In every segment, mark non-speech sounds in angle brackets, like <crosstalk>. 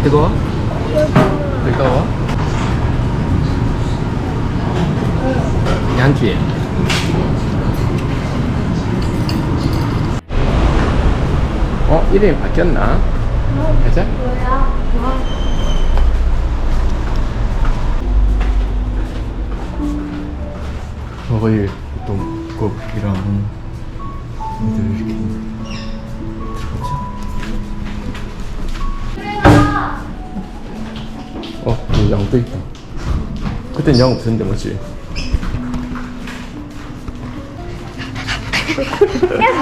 안 뜨거워? 뜨거워? 양키. 어, 이름이 바뀌었나? 가자. 저거의 어떤 국이랑 애들 이렇게 들 양도 있다. 그땐 양 없었는데 뭐지?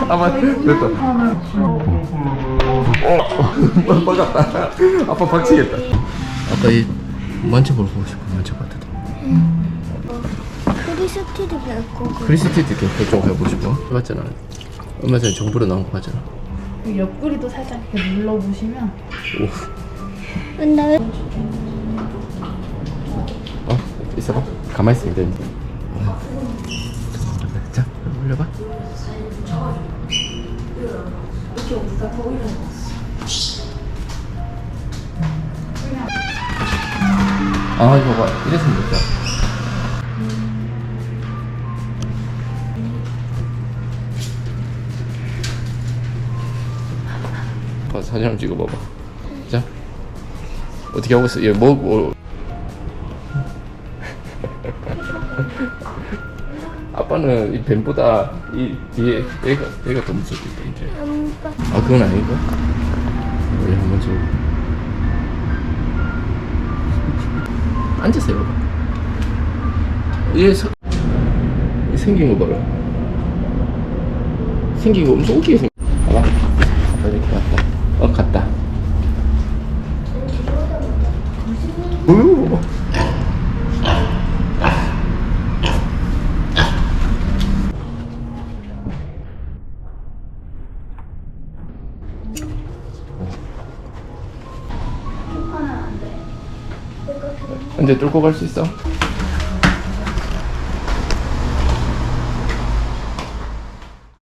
아, 맞, 됐다. 어, 빠졌다. 아빠 박치겠다. 아까 이 만져보고 싶어, 만져봐도 돼. 크리스티도 별 거고. 크리스티드 캠프 좀 해보고 싶어. 맞잖아. 얼마 전에 정부로 나온 거 맞잖아. 그 옆구리도 살짝 이렇게 눌러보시면 오. 근데 어, 있어봐. 가만히 있으면 되는데. 자, 올려봐. 아, 이거 봐. 이랬으면 됐다. 아, 사진 한번 찍어봐봐. 자. 어떻게 하고 있어? 얘 뭐, 뭐. 아빠는 이 뱀보다 이 뒤에 얘가 얘가 더 무섭겠다 이제. 아빠 아 그건 아니고. 우리 한번 좀 <laughs> 앉으세요. 얘 서, 이 생긴 거 봐라. 생긴 거 엄청 웃기게 생. 봐봐. 아빠 이렇게 갔다. 어 갔다. 어유. 근데 뚫고 갈 수 있어?